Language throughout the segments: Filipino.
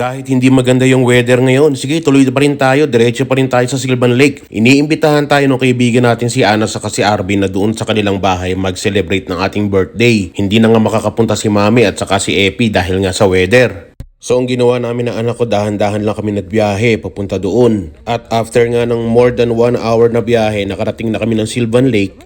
Kahit hindi maganda yung weather ngayon, sige tuloy pa rin tayo, diretso pa rin tayo sa Silvan Lake. Iniimbitahan tayo ng kaibigan natin si Ana sa si Arvin na doon sa kanilang bahay mag-celebrate ng ating birthday. Hindi na nga makakapunta si Mami at saka si Epi dahil nga sa weather. So ang ginawa namin ng anak ko, dahan-dahan lang kami nagbiyahe papunta doon. At after nga ng more than one hour na biyahe, nakarating na kami ng Silvan Lake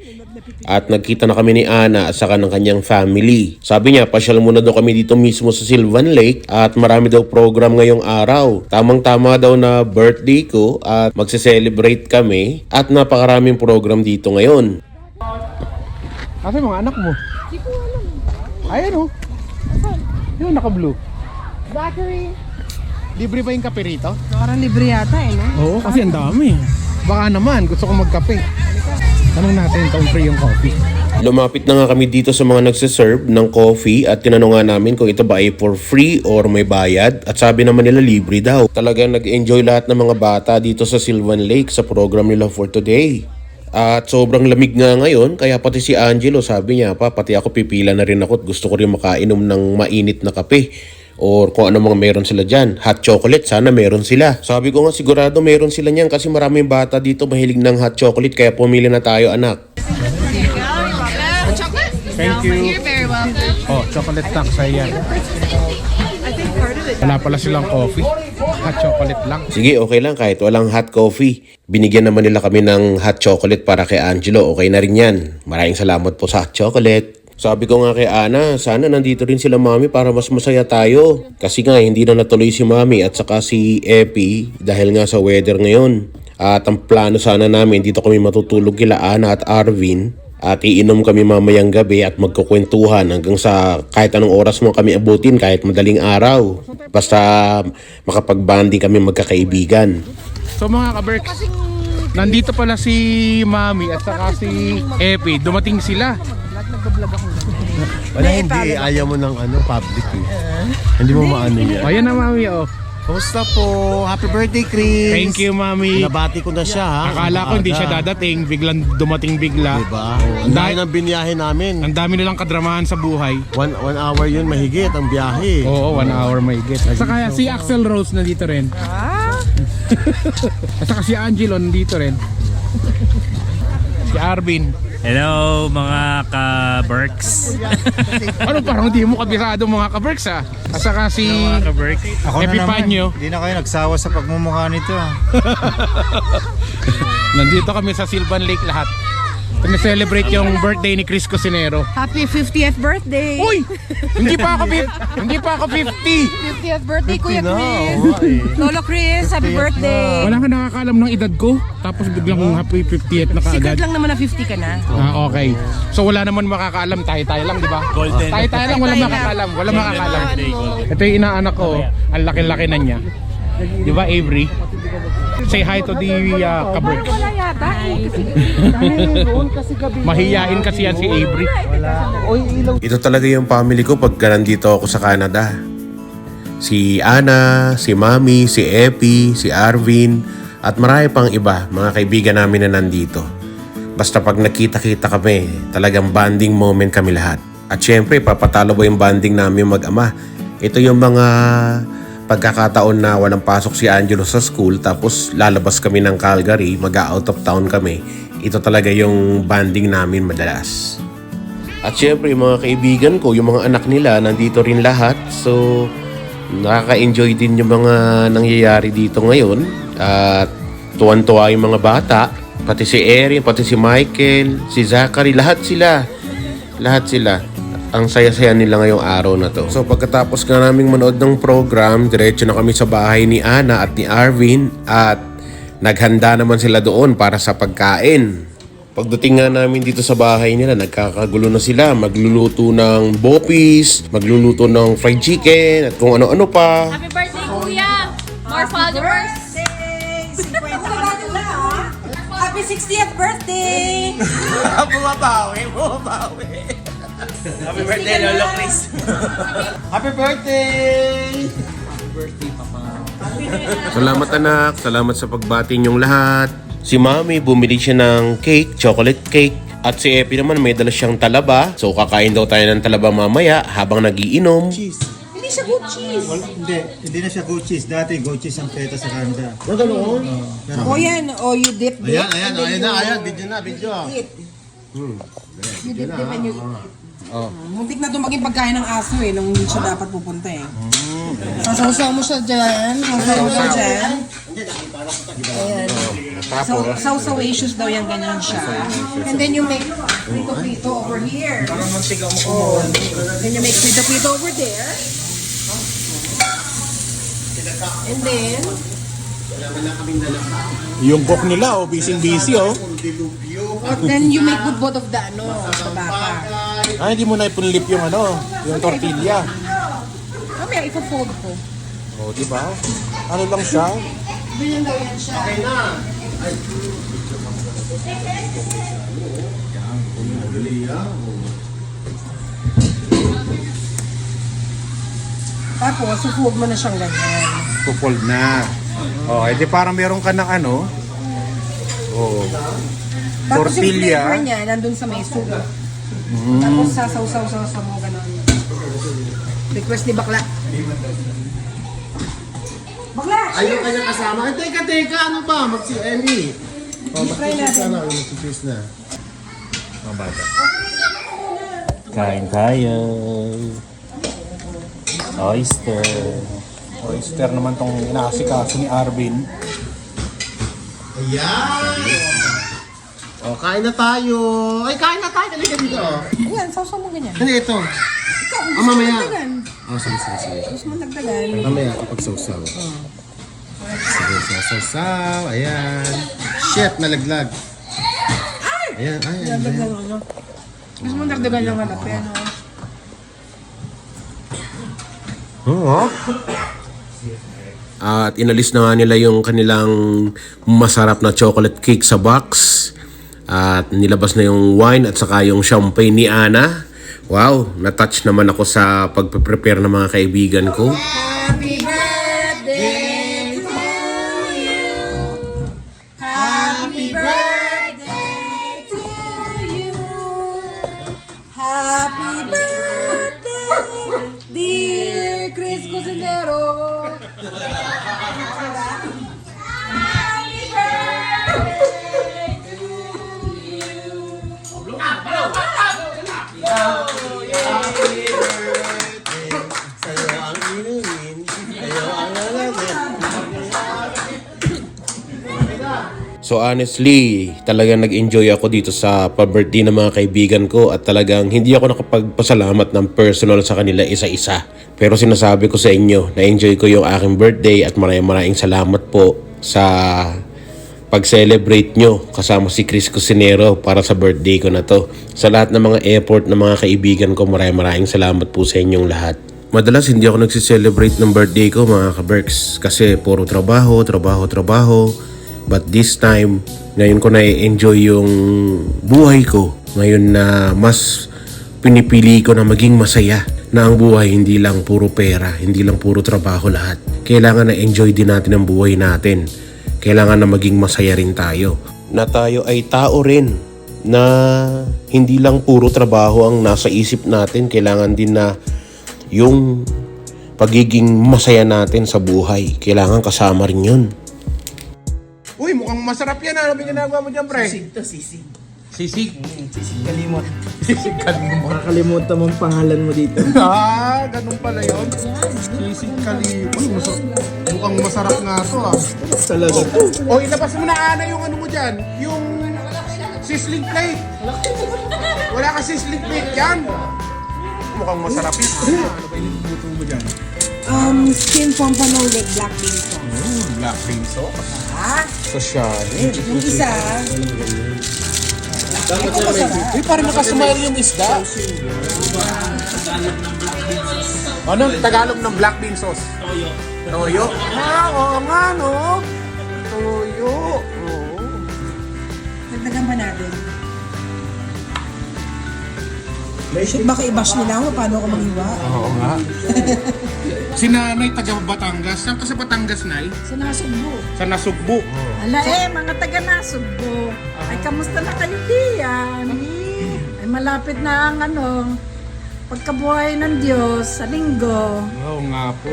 at nagkita na kami ni Ana at saka ng kanyang family. Sabi niya, pasyal muna daw kami dito mismo sa Silvan Lake at marami daw program ngayong araw. Tamang-tama daw na birthday ko at magse-celebrate kami at napakaraming program dito ngayon. Yung mga anak mo? Hindi ko alam. Ayan oh. Yung naka-blue. Zachary. Libre ba yung kape rito? Parang libre yata eh, no? Oo, kasi ang dami. Baka naman, gusto ko magkape. Tanong natin kung free yung coffee. Lumapit na nga kami dito sa mga nagsiserve ng coffee at tinanong nga namin kung ito ba ay for free or may bayad at sabi naman nila libre daw. Talagang nag-enjoy lahat ng mga bata dito sa Silvan Lake sa program nila for today. At sobrang lamig nga ngayon kaya pati si Angelo sabi niya pa pati ako pipila na rin ako gusto ko rin makainom ng mainit na kape or kung ano mga meron sila dyan. Hot chocolate, sana meron sila. Sabi ko nga sigurado meron sila niyan kasi maraming bata dito mahilig ng hot chocolate kaya pumili na tayo anak. chocolate? Thank you. You're very welcome. Oh, chocolate tax yan. Wala pala silang coffee. Hot chocolate lang. Sige, okay lang kahit walang hot coffee. Binigyan naman nila kami ng hot chocolate para kay Angelo. Okay na rin yan. Maraming salamat po sa hot chocolate. Sabi ko nga kay Ana, sana nandito rin sila mami para mas masaya tayo. Kasi nga hindi na natuloy si mami at saka si Epi dahil nga sa weather ngayon. At ang plano sana namin dito kami matutulog kila Ana at Arvin at iinom kami mamayang gabi at magkukwentuhan hanggang sa kahit anong oras mo kami abutin kahit madaling araw. Basta makapag-banding kami magkakaibigan. So mga kaberks, nandito pala si Mami at saka si Epi. Dumating sila. Wala hindi, ayaw mo ng ano, public eh. Hindi mo maano yan. O yan na Mami oh. Kumusta po? Happy birthday, Chris! Thank you Mami. Nabati ko na siya ha. Akala ko hindi siya Umaga. dadating, biglang dumating bigla. Diba? Ang dami ng biniyahe namin. Ang dami nilang kadramahan sa buhay. One, one hour yun mahigit ang biyahe. Oo, one hour may get. At saka si Axel Rose nandito rin. At saka si Angelo nandito rin. Si Arvin. Hello mga ka-Berks. Ano parang di mo kabisado mga ka-Berks ah. At saka si mga ka-Berks. Ako na naman. Hindi na kayo nagsawa sa pagmumukha nito. ah. Nandito kami sa Silvan Lake lahat. Kami-celebrate yung birthday ni Chris Cosinero. Happy 50th birthday! Uy! Hindi pa ako 50! Hindi pa ako 50! 50th birthday, Kuya na, Chris! Lolo Chris, happy 50th birthday! Wala ka nakakaalam ng edad ko. Tapos biglang happy 50th na Secret kaagad. lang naman na 50 ka na. Ah, okay. So wala naman makakaalam. Tayo-tayo lang, di ba? Golden. Tayo-tayo lang, wala Tayo-tayo makakaalam. Wala makakaalam. Ito yung inaanak ko. Ang laki-laki na niya. Di ba, Avery? Say hi to the uh, kabricks. Wala yata eh. Mahiyain kasi yan si Avery. Ito talaga yung family ko pag nandito ako sa Canada. Si Ana, si Mami, si Epi, si Arvin, at marami pang iba, mga kaibigan namin na nandito. Basta pag nakita-kita kami, talagang bonding moment kami lahat. At syempre, papatalo ba yung bonding namin mag-ama? Ito yung mga pagkakataon na walang pasok si Angelo sa school tapos lalabas kami ng Calgary, mag-out of town kami. Ito talaga yung banding namin madalas. At syempre, yung mga kaibigan ko, yung mga anak nila, nandito rin lahat. So, nakaka-enjoy din yung mga nangyayari dito ngayon. At tuwan-tuwa yung mga bata. Pati si Erin, pati si Michael, si Zachary, lahat sila. Lahat sila. Ang saya-saya nila ngayong araw na to. So pagkatapos nga naming manood ng program, diretso na kami sa bahay ni Ana at ni Arvin at naghanda naman sila doon para sa pagkain. Pagdating nga namin dito sa bahay nila, nagkakagulo na sila. Magluluto ng bopis, magluluto ng fried chicken, at kung ano-ano pa. Happy birthday, Kuya! More followers! Happy 60th birthday! Happy birthday, Lolo Chris. Happy birthday! Salamat anak, salamat sa pagbati niyong lahat. Si Mami bumili siya ng cake, chocolate cake. At si Epi naman may dala siyang talaba. So kakain daw tayo ng talaba mamaya habang nagiinom. siya good cheese. Wala, hindi, hindi na siya goat cheese. Dati goat cheese ang feta sa Canada. Ano ganoon? O yan, o you dip dip. Ayan, ayan, ayan na, ayan. Video na, video. eat. Hmm. You dip dip and you Oh. Muntik na ito maging pagkain ng aso eh, nung hindi siya dapat pupunta eh. Sasawsaw mo siya dyan, sasawsaw mo siya dyan. Ayan. So, sausawacious daw yan, ganyan siya. And then you make prito-prito over here. Oh. Then you make prito-prito over there. And then, Yung cook nila, oh, busy-busy, oh. then you make good both of the ano, sa baka. Ah, hindi mo na ipunlip yung ano, yung tortilla. Mamaya, ipo-fold ko. Oh, di ba? Ano lang siya? Ganyan daw yan siya. Tapos, sufold mo na siyang ganyan. Pupold na. Oh, edi parang meron ka ng ano. Oh. Tapos yung Tortilla. flavor niya, nandun sa may soup. Tapos sasaw-saw-saw mo ganun. Request ni Bakla. Bakla! Ayun kanya kasama. Ay, teka, teka, ano ba? Magsi Emmy. Oh, Try natin. Sana, magsi-cheese na. Kain tayo. Oyster. Oyster naman tong inaasikaso ni Arvin. Ayan! Oh, kain na tayo. Ay, kain na tayo. Halika dito. Ayan, sausaw mo ganyan. Ano ito? Ikaw, Ah, gusto mo mamaya. dagdagan. Oh, sige, sige, sige. Gusto mo dagdagan. Mamaya kapag sausaw. Sige, sausaw. Ayan. Shit, nalaglag. Ayan, ayan. Dagdagan ano. Gusto mo dagdagan lang ano, pero At inalis na nga nila yung kanilang masarap na chocolate cake sa box. At nilabas na yung wine at saka yung champagne ni Ana. Wow, na-touch naman ako sa pagpe-prepare ng mga kaibigan ko. Happy birthday So honestly, talagang nag-enjoy ako dito sa pa-birthday ng mga kaibigan ko at talagang hindi ako nakapagpasalamat ng personal sa kanila isa-isa. Pero sinasabi ko sa inyo, na-enjoy ko yung aking birthday at maraming maraming salamat po sa pag-celebrate nyo kasama si Chris Cusinero para sa birthday ko na to. Sa lahat ng mga effort ng mga kaibigan ko, maraming maraming salamat po sa inyong lahat. Madalas hindi ako nagsiselebrate ng birthday ko mga ka-Berks kasi puro trabaho, trabaho, trabaho. But this time, ngayon ko na-enjoy yung buhay ko. Ngayon na mas pinipili ko na maging masaya na ang buhay hindi lang puro pera, hindi lang puro trabaho lahat. Kailangan na enjoy din natin ang buhay natin. Kailangan na maging masaya rin tayo. Na tayo ay tao rin na hindi lang puro trabaho ang nasa isip natin. Kailangan din na yung pagiging masaya natin sa buhay. Kailangan kasama rin yun. Uy, mukhang masarap yan. Ano ba ginagawa mo dyan, pre? Sisig to, sisig. Sisig. Sisig kalimot. Sisig kalimot. Makakalimutan mong pangalan mo dito. ah, ganun pala yun. Sisig kalimot. Uy, masarap. Mukhang masarap nga to ah. Talaga. O, ilabas mo na Ana yung ano mo dyan. Yung sizzling plate. Wala ka sizzling plate yan. Mukhang masarap yun. Ah, ano ba yung luto mo dyan? Um, skin pompano with black bean sauce. Mm, black bean sauce. Ah, Sosyalin. yung isa, ito masarap. Uy, parang nakasmile yung isda. Ano? Tagalog ng black bean sauce? Toyo. Toyo? Ah, oo nga, no? Toyo. Oo. Dagdagan pa natin. Shoot, baka i-bash nila ako paano ako mag-iwa. Oo nga. si nanay taga Batangas. Saan ka sa Batangas, nay? Sa nasugbo. Sa Nasugbu. Ala eh, mga taga Nasugbo. Ay, kamusta na kayo diyan? Ay, malapit na ang ano, Pagkabuhay ng Diyos sa linggo. Oo nga po.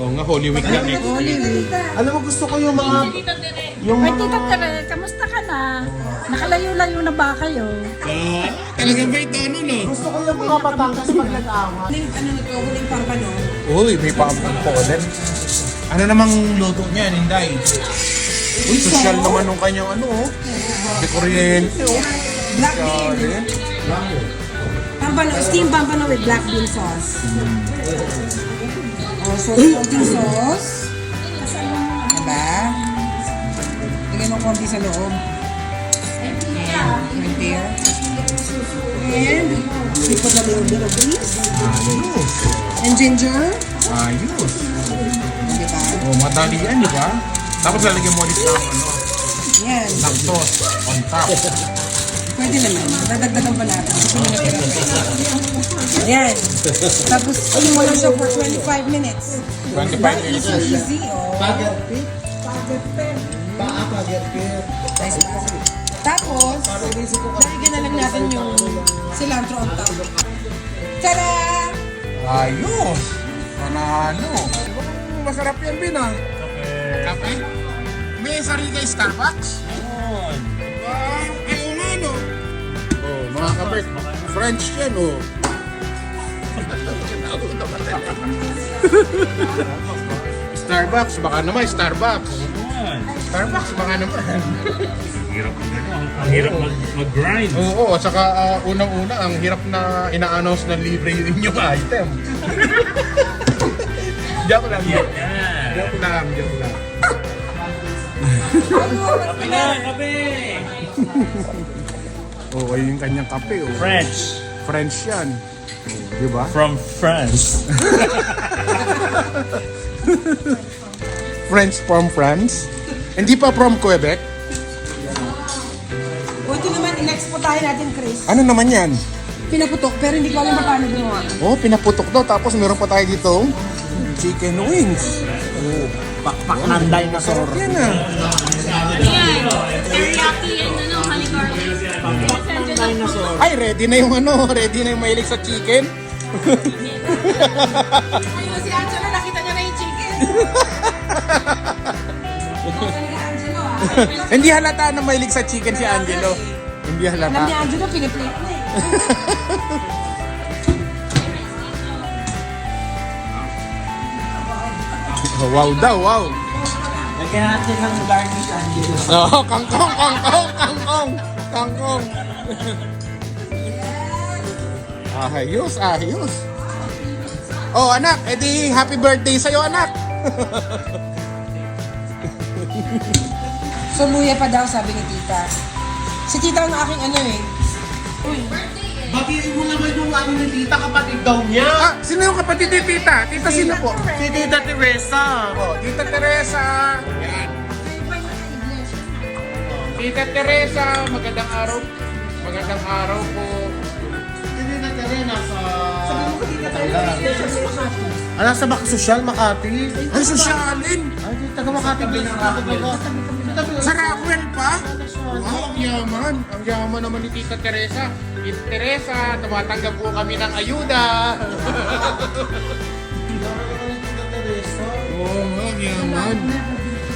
Oo nga, Holy Week na next Holy week. Week. Alam mo, gusto ko yung mga... Yung Ay, mga... Tita Tere, kamusta ka na? Nakalayo-layo na ba kayo? Talagang ba ito, ano no? Gusto ko yung mga Batangas pag nag-awa. Huling ano na to, huling pampano. Uy, may pampang po ulit. Ano namang luto niyan, Inday? Uy, social naman nung kanyang ano, oh. Di kuryente, oh. Black bean. Pampano, steam pampano with black bean sauce. Oh, so coating sauce. Diba? Lagyan mo konti sa loob. Right there. And we put a little bit of this. Ayos. And ginger. Ayos. Diba? Oh, madali yan, di ba? Tapos lalagyan mo ulit ng ano, Yan. ng sauce on top. Pwede naman. Dadagdagan pa natin. Na Ayan. Tapos, steam mo lang siya for 25 minutes. 25 That minutes. easy, easy. Oh. Pagerpit? Paa pagerpit. Nice. Tapos, lalagyan na lang natin cilantro on top. Tada! Ayos. Panalo. Masarap yan, Bin, ah. Kape? May sarili kay Starbucks? Oo. Wow, ayaw nga, no? Oh, mga kape, French yan, oh. Starbucks, baka naman, Starbucks. Starbucks, baka naman. Ang hirap mag- mag-grind. Oo, at saka ah, unang-una, ang hirap na ina-announce na libre yung inyong item. joke lang, joke. Joke lang, joke lang. Oo, oh, yung kanyang kape, oh. French. French yan. Oh, di ba? From France. French from France. Hindi pa from Quebec. Ito naman, next po tayo natin, Chris. Ano naman yan? Pinaputok, pero hindi ko alam paano ginawa. Oh, pinaputok daw. Tapos meron pa tayo dito chicken wings. Oh, Pakpak ng dinosaur. yan ah. Ayan. Teriyaki and ano, honey garlic. Ay, ready na yung ano, ready na yung mahilig sa chicken. Ayun si Angelo, nakita niya na yung chicken. Hindi halata na mahilig sa chicken si Angelo. Hindi Alam ni halata. Angelo, piniplate na eh. Oh, wow daw, wow. Lagyan natin ng garnish, Angelo. Oh, kangkong, kangkong, kangkong, kangkong. Ayos, ayos. Oh, anak, edi happy birthday sa'yo, anak. So, luya pa daw, sabi ni tita. Si tita ang aking ano eh. Batiin mo naman yung ano ni tita, kapatid daw niya. Ah, sino yung kapatid ni tita? Tita sino po? Si Tita Teresa. Oh, Tita Teresa. Yan. Tita Teresa, magandang araw. Magandang araw po. Tita Teresa nasa... Ah, nasa Baka Sosyal, Makati. Ay, sosyalin. Ay, di, taga Makati din. Sa Rockwell pa? Wow, ang yaman. Ang yaman naman ni Tita Teresa. Tita Teresa, tumatanggap po kami ng ayuda. Oo, nga, ang yaman.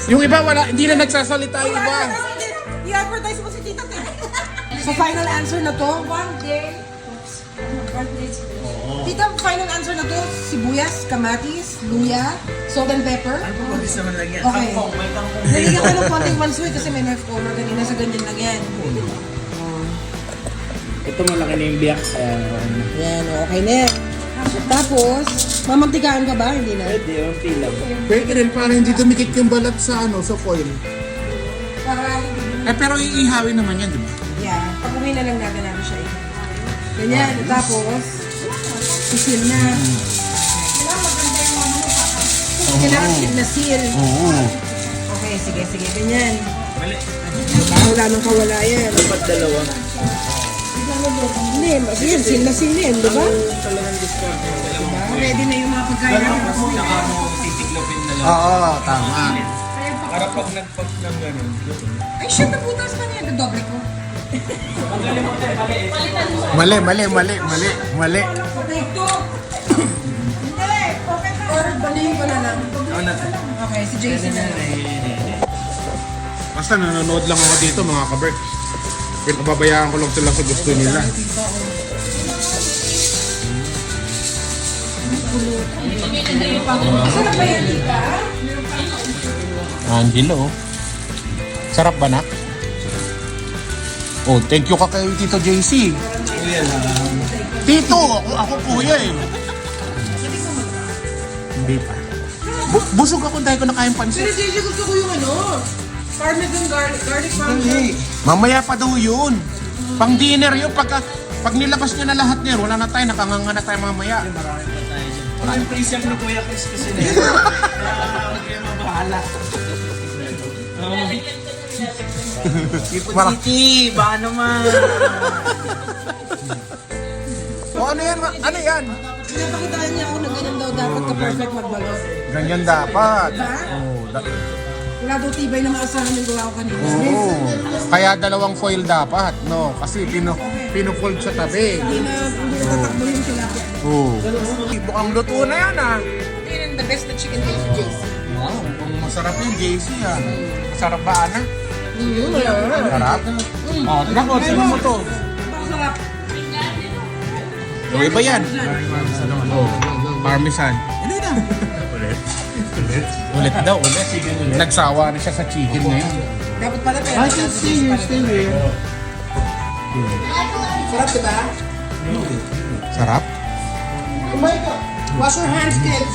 Yung iba, wala, hindi na nagsasalita yung iba. I-advertise mo si tita Tere. So, final answer na to. One day. Tita, final answer na to. Sibuyas, kamatis, luya, salt and pepper. Okay. Nalagyan ko ng konting pansoy kasi may color kanina sa ganyan lang yan. Ito malaki na yung biyak. Ayan. Yan, okay na yan. Tapos, mamantikaan ka ba? Hindi na. Pwede, yung lang. Pwede rin para hindi dumikit yung balat sa ano sa foil. Para, Eh pero iihawin naman yan, di ba? yeah, pag uwi na lang natin natin siya. eh. Ganyan, tapos, sisil na. Kailangan seal na seal. Okay, sige, sige, ganyan. Para wala nang kawala yan. Dapat dalawa. Hindi, mas yan, seal na seal yan, di ba? Diba? Ready na yung mga pagkain natin. Oo, tama. Ay, shit, nabutas pa niya. Dodoble ko. Mali, mali, mali, mali, mali. Or balihin ko na lang. Okay, si Jason na lang. Basta nanonood lang ako dito mga kabert. Pinababayaan ko lang sila sa gusto nila. Sarap ba yan, tita? Angelo. Sarap ba nak? Oh, thank you ka kay Tito JC. Tito, ako, ako kuya eh. Hindi pa. Bu- busog ako dahil ko nakain Pero pansit. JJ, gusto ko yung ano, parmesan garlic, garlic parmesan. Mamaya pa daw yun. Pang dinner yun. Pagka, pag nilabas nyo na lahat niyan, wala na tayo, nakanganga na tayo mamaya. Wala yung preset ni Kuya Chris kasi na yun. Kaya huwag kayo Ipon City, baka naman. O ano yan? ma- Ano yan? Pinapakitaan niya ako na ganun daw dapat ka-perfect magbalot. Ganyan dapat. Oh, da- Wala daw tibay na maasahan yung gawa ko kanina. Oo. Kaya dalawang foil dapat, no? Kasi pino, pinufold sa tabi. Hindi na, hindi na tatakbo yung tilapia. Oo. Mukhang luto na yan, ah. Yun ang the best na chicken taste ni JC. Wow, mukhang masarap yung JC, ah. Masarap ba, Ana? Mm. Sarap? Oh, tignan ko, sino mo to? Masarap. Yung iba yan. Oh, parmesan. Hindi na. ulit. Ulit? Ulit daw, ulit. Nagsawa na siya sa chicken ngayon. Dapat pala pera. I can see you still here. Sarap diba? Sarap? Wash your hands, kids.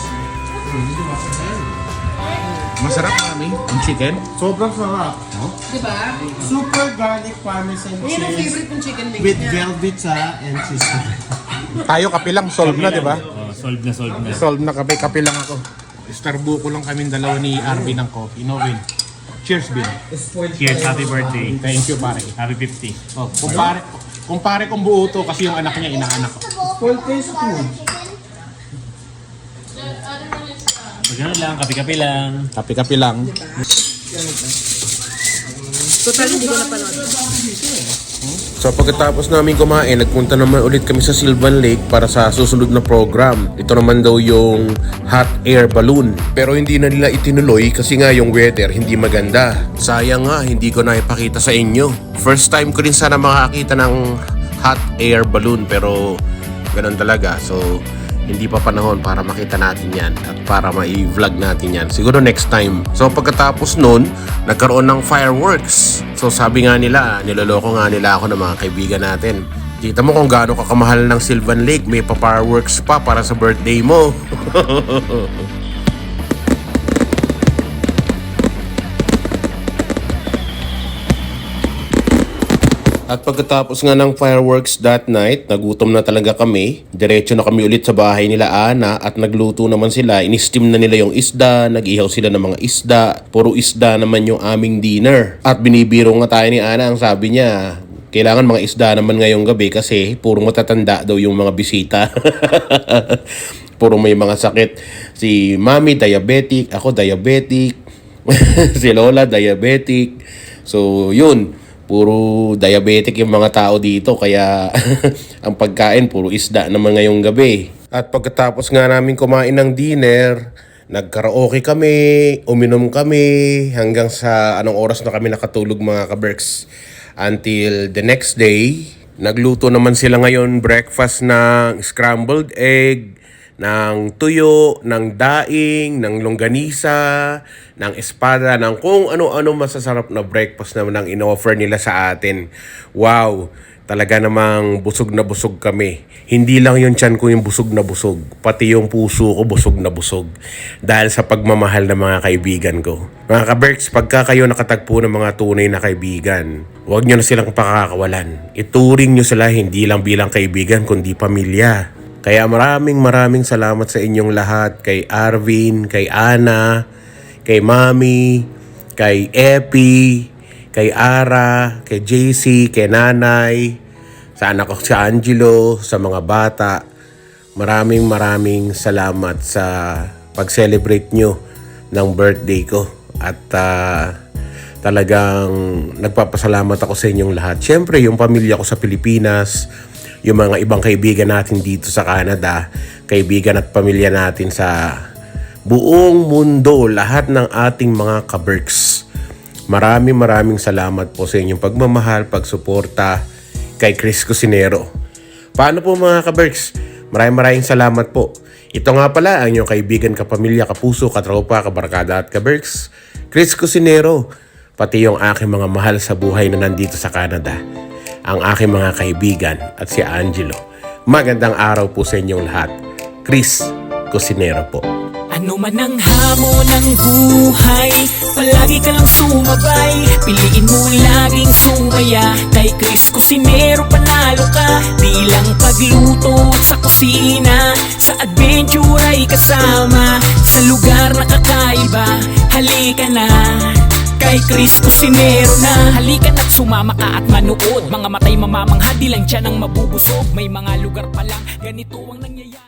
Masarap, mami. Ang chicken? Sobrang sarap. Diba? Super garlic parmesan Yun ang cheese favorite kong chicken wings with niya. velvet sa and cheese. Tayo kape lang, solve na, di ba? Oh, solve na, solve na. Solve na kape, kape lang ako. Starbuko lang kami dalawa ni Arvin ng coffee. No, Vin? Cheers, Vin. Cheers, happy birthday. Thank you, pare. Happy 50. Oh, kumpare, kumpare kong buo to kasi yung anak niya, inaanak ko. Full taste food. Pag ganun lang, kape-kape lang. Kape-kape lang. Total, hindi ko napanood. So pagkatapos namin kumain, nagpunta naman ulit kami sa Sylvan Lake para sa susunod na program. Ito naman daw yung hot air balloon. Pero hindi na nila itinuloy kasi nga yung weather hindi maganda. Sayang nga, hindi ko na ipakita sa inyo. First time ko rin sana makakita ng hot air balloon pero ganun talaga. So hindi pa panahon para makita natin yan at para ma-vlog natin yan. Siguro next time. So pagkatapos nun, nagkaroon ng fireworks. So sabi nga nila, niloloko nga nila ako ng mga kaibigan natin. Kita mo kung gaano kakamahal ng Sylvan Lake, may pa-fireworks pa para sa birthday mo. At pagkatapos nga ng fireworks that night, nagutom na talaga kami. Diretso na kami ulit sa bahay nila Ana at nagluto naman sila. Inistim na nila yung isda, nag-ihaw sila ng mga isda. Puro isda naman yung aming dinner. At binibiro nga tayo ni Ana, ang sabi niya, kailangan mga isda naman ngayong gabi kasi puro matatanda daw yung mga bisita. puro may mga sakit. Si Mami diabetic, ako diabetic. si Lola diabetic. So, yun puro diabetic yung mga tao dito kaya ang pagkain puro isda naman ngayong gabi. At pagkatapos nga namin kumain ng dinner, nagkaraoke kami, uminom kami hanggang sa anong oras na kami nakatulog mga kaberks. Until the next day, nagluto naman sila ngayon breakfast ng scrambled egg, ng tuyo, ng daing, ng longganisa, ng espada, ng kung ano-ano masasarap na breakfast naman ang in-offer nila sa atin. Wow! Talaga namang busog na busog kami. Hindi lang yung tiyan ko yung busog na busog, pati yung puso ko busog na busog. Dahil sa pagmamahal ng mga kaibigan ko. Mga ka-Berks, pagka kayo nakatagpo ng mga tunay na kaibigan, huwag nyo na silang pakakawalan. Ituring nyo sila hindi lang bilang kaibigan, kundi pamilya. Kaya maraming maraming salamat sa inyong lahat. Kay Arvin, kay Ana, kay Mami, kay Epi, kay Ara, kay JC, kay Nanay, sa anak ko si Angelo, sa mga bata. Maraming maraming salamat sa pag-celebrate nyo ng birthday ko. At ah, Talagang nagpapasalamat ako sa inyong lahat. Siyempre, yung pamilya ko sa Pilipinas, yung mga ibang kaibigan natin dito sa Canada, kaibigan at pamilya natin sa buong mundo, lahat ng ating mga kaberks. Maraming maraming salamat po sa inyong pagmamahal, pagsuporta kay Chris Cusinero. Paano po mga kaberks? Maraming maraming salamat po. Ito nga pala ang inyong kaibigan, kapamilya, kapuso, katropa, kabarkada at kaberks. Chris Cusinero, pati yung aking mga mahal sa buhay na nandito sa Canada. Ang aking mga kaibigan at si Angelo. Magandang araw po sa inyong lahat. Chris Cusinero po. Ano man ang hamon ng buhay Palagi ka lang sumabay Piliin mo laging sumaya Kay Chris Cusinero panalo ka Di lang pagluto sa kusina Sa adventure ay kasama Sa lugar na kakaiba Halika na Kay Chris Cusinero na. Halika na't sumama ka at manood. Mga matay mamamangha Di lang dyan ang mabubusog. May mga lugar pa lang Ganito ang nangyayari